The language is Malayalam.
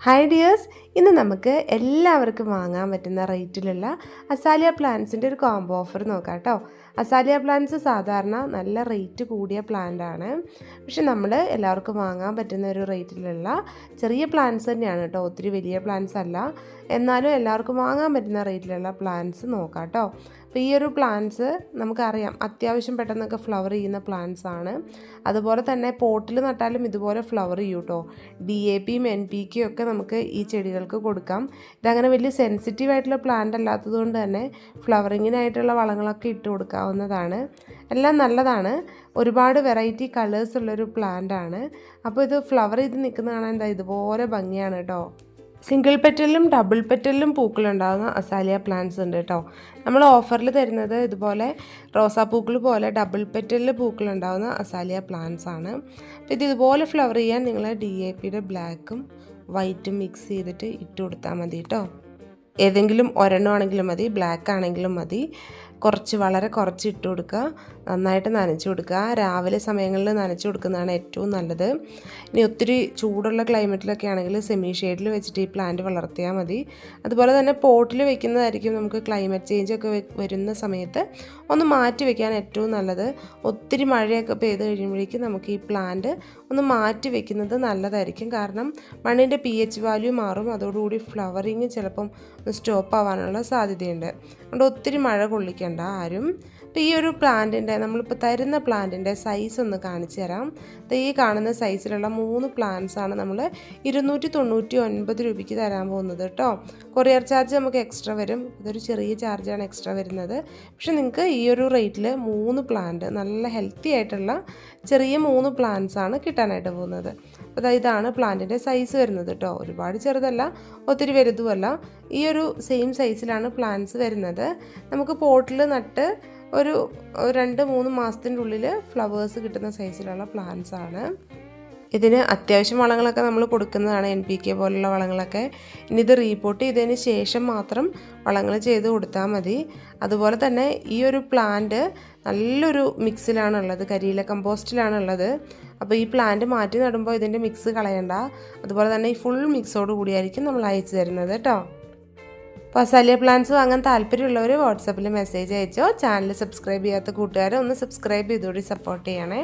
ഹായ് ഡിയേഴ്സ് ഇന്ന് നമുക്ക് എല്ലാവർക്കും വാങ്ങാൻ പറ്റുന്ന റേറ്റിലുള്ള അസാലിയ പ്ലാന്റ്സിന്റെ ഒരു കോംബോ ഓഫർ നോക്കാം കേട്ടോ. അസാലിയ പ്ലാന്റ്സ് സാധാരണ നല്ല റേറ്റ് കൂടിയ പ്ലാന്റ് ആണ്. പക്ഷെ നമ്മൾ എല്ലാവർക്കും വാങ്ങാൻ പറ്റുന്ന ഒരു റേറ്റിലുള്ള ചെറിയ പ്ലാന്റ്സ് തന്നെയാണ് കേട്ടോ. ഒത്തിരി വലിയ പ്ലാന്റ്സ് അല്ല. എന്നാലും എല്ലാവർക്കും വാങ്ങാൻ പറ്റുന്ന റേറ്റിലുള്ള പ്ലാന്റ്സ് നോക്കാം കേട്ടോ. അപ്പോൾ ഈ ഒരു പ്ലാന്റ്സ് നമുക്കറിയാം അത്യാവശ്യം പെട്ടെന്നൊക്കെ ഫ്ലവർ ചെയ്യുന്ന പ്ലാന്റ്സ് ആണ്. അതുപോലെ തന്നെ പോട്ടിൽ നട്ടാലും ഇതുപോലെ ഫ്ലവർ ചെയ്യും കേട്ടോ. ഡി എ പിയും എൻ പി കെയും ഒക്കെ നമുക്ക് ഈ ചെടികൾക്ക് കൊടുക്കാം. ഇതങ്ങനെ വലിയ സെൻസിറ്റീവ് ആയിട്ടുള്ള പ്ലാന്റ് അല്ലാത്തത് കൊണ്ട് തന്നെ ഫ്ലവറിങ്ങിനായിട്ടുള്ള വളങ്ങളൊക്കെ ഇട്ട് കൊടുക്കാവുന്നതാണ്. എല്ലാം നല്ലതാണ്. ഒരുപാട് വെറൈറ്റി കളേഴ്സ് ഉള്ളൊരു പ്ലാന്റ് ആണ്. അപ്പോൾ ഇത് ഫ്ലവർ ചെയ്ത് നിൽക്കുന്ന കാണാൻ എന്താ ഇതുപോലെ ഭംഗിയാണ് കേട്ടോ. സിംഗിൾ പെറ്റലിലും ഡബിൾ പെറ്റലിലും പൂക്കളുണ്ടാകുന്ന അസാലിയ പ്ലാന്റ്സ് ഉണ്ട് കേട്ടോ. നമ്മൾ ഓഫറിൽ തരുന്നത് ഇതുപോലെ റോസാപ്പൂക്കൾ പോലെ ഡബിൾ പെറ്റലിൽ പൂക്കളുണ്ടാകുന്ന അസാലിയ പ്ലാന്റ്സ് ആണ്. അപ്പോൾ ഇത് ഇതുപോലെ ഫ്ലവർ ചെയ്യാൻ നിങ്ങൾ ഡി എ പിയുടെ ബ്ലാക്കും വൈറ്റും മിക്സ് ചെയ്തിട്ട് ഇട്ട് കൊടുത്താൽ മതി കേട്ടോ. ഏതെങ്കിലും ഒരെണ്ണമാണെങ്കിലും മതി ബ്ലാക്ക് ആണെങ്കിലും മതി. കുറച്ച് വളരെ കുറച്ച് ഇട്ട് കൊടുക്കുക. നന്നായിട്ട് നനച്ചു കൊടുക്കുക. രാവിലെ സമയങ്ങളിൽ നനച്ചു കൊടുക്കുന്നതാണ് ഏറ്റവും നല്ലത്. ഇനി ഒത്തിരി ചൂടുള്ള ക്ലൈമറ്റിലൊക്കെ ആണെങ്കിൽ സെമി ഷെയ്ഡിൽ വെച്ചിട്ട് ഈ പ്ലാന്റ് വളർത്തിയാൽ മതി. അതുപോലെ തന്നെ പോട്ടിൽ വെക്കുന്നതായിരിക്കും നമുക്ക് ക്ലൈമറ്റ് ചേഞ്ച് ഒക്കെ വരുന്ന സമയത്ത് ഒന്ന് മാറ്റി വെക്കാൻ ഏറ്റവും നല്ലത്. ഒത്തിരി മഴയൊക്കെ പെയ്ത് കഴിയുമ്പോഴേക്കും നമുക്ക് ഈ പ്ലാന്റ് ഒന്ന് മാറ്റി വെക്കുന്നത് നല്ലതായിരിക്കും. കാരണം മണ്ണിന്റെ പി എച്ച് വാല്യൂ മാറും. അതോടുകൂടി ഫ്ലവറിങ് ചിലപ്പം സ്റ്റോപ്പ് ആവാനുള്ള സാധ്യതയുണ്ട്. അതുകൊണ്ട് ഒത്തിരി മഴ കൊള്ളിക്കേണ്ട ആരും. അപ്പോൾ ഈ ഒരു പ്ലാന്റിന്റെ നമ്മളിപ്പോൾ തരുന്ന പ്ലാന്റിന്റെ സൈസ് ഒന്ന് കാണിച്ചു തരാം. ഈ കാണുന്ന സൈസിലുള്ള മൂന്ന് പ്ലാന്റ്സ് ആണ് നമ്മൾ ഇരുന്നൂറ്റി തൊണ്ണൂറ്റി ഒൻപത് രൂപയ്ക്ക് തരാൻ പോകുന്നത് കേട്ടോ കൊറിയർ ചാർജ് നമുക്ക് എക്സ്ട്രാ വരും. ഇതൊരു ചെറിയ ചാർജാണ് എക്സ്ട്രാ വരുന്നത്. പക്ഷെ നിങ്ങൾക്ക് ഈ ഒരു റേറ്റിൽ മൂന്ന് പ്ലാന്റ് നല്ല ഹെൽത്തി ആയിട്ടുള്ള ചെറിയ മൂന്ന് പ്ലാന്റ്സ് ആണ് കിട്ടാനായിട്ട് പോകുന്നത്. അപ്പോൾ ഇതാണ് പ്ലാന്റിന്റെ സൈസ് വരുന്നത് കേട്ടോ ഒരുപാട് ചെറുതല്ല ഒത്തിരി വലുതുമല്ല. ഈ ഒരു സെയിം സൈസിലാണ് പ്ലാന്റ്സ് വരുന്നത്. നമുക്ക് പോട്ടിൽ നട്ട് ഒരു രണ്ട് മൂന്ന് മാസത്തിന്റെ ഉള്ളിൽ ഫ്ലവേഴ്സ് കിട്ടുന്ന സൈസിലുള്ള പ്ലാന്റ്സ് ആണ് ഇതിന് അത്യാവശ്യം വളങ്ങളൊക്കെ നമ്മൾ കൊടുക്കുന്നതാണ് എൻ പി കെ പോലുള്ള വളങ്ങളൊക്കെ. ഇനി ഇത് റീപോർട്ട് ചെയ്തതിന് ശേഷം മാത്രം വളങ്ങൾ ചെയ്ത് കൊടുത്താൽ മതി. അതുപോലെ തന്നെ ഈ ഒരു പ്ലാന്റ് നല്ലൊരു മിക്സിലാണുള്ളത് കരിയില കമ്പോസ്റ്റിലാണുള്ളത് അപ്പോൾ ഈ പ്ലാന്റ് മാറ്റി നടുമ്പോൾ ഇതിന്റെ മിക്സ് കളയണ്ട. അതുപോലെ തന്നെ ഈ ഫുൾ മിക്സോട് കൂടിയായിരിക്കും നമ്മൾ അയച്ചു തരുന്നത് കേട്ടോ. അപ്പോൾ അസാലിയ പ്ലാന്റ്സ് വാങ്ങാൻ താല്പര്യമുള്ളവർ വാട്സാപ്പിൽ മെസ്സേജ് അയച്ചോ. ചാനൽ സബ്സ്ക്രൈബ് ചെയ്യാത്ത കൂട്ടുകാരെ ഒന്ന് സബ്സ്ക്രൈബ് ചെയ്തുകൂടി സപ്പോർട്ട് ചെയ്യണേ.